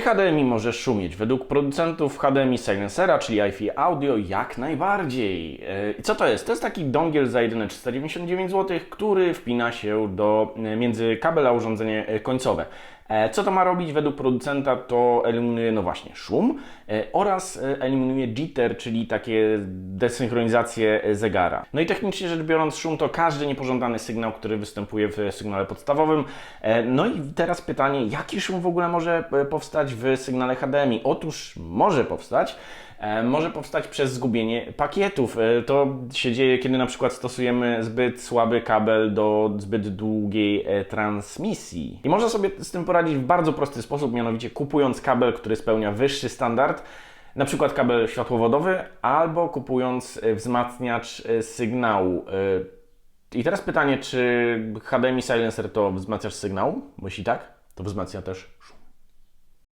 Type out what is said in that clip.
HDMI może szumieć. Według producentów HDMI Silencera, czyli iFi Audio, jak najbardziej. E, I co to jest? To jest taki dongiel za jedyne 399 zł, który wpina się do, e, między kabel a urządzenie e, końcowe. E, Co to ma robić? Według producenta to eliminuje, no właśnie, szum e, oraz e, eliminuje jitter, czyli takie desynchronizację zegara. No i technicznie rzecz biorąc, szum to każdy niepożądany sygnał, który występuje w sygnale podstawowym. No i teraz pytanie, jaki szum w ogóle może powstać w sygnale HDMI? Otóż może powstać. Może powstać przez zgubienie pakietów. To się dzieje, kiedy na przykład stosujemy zbyt słaby kabel do zbyt długiej transmisji. I można sobie z tym poradzić w bardzo prosty sposób, mianowicie kupując kabel, który spełnia wyższy standard, na przykład kabel światłowodowy, albo kupując e, wzmacniacz e, sygnału. E, I teraz pytanie, czy HDMI Silencer to wzmacniacz sygnału? Bo jeśli tak, to wzmacnia też.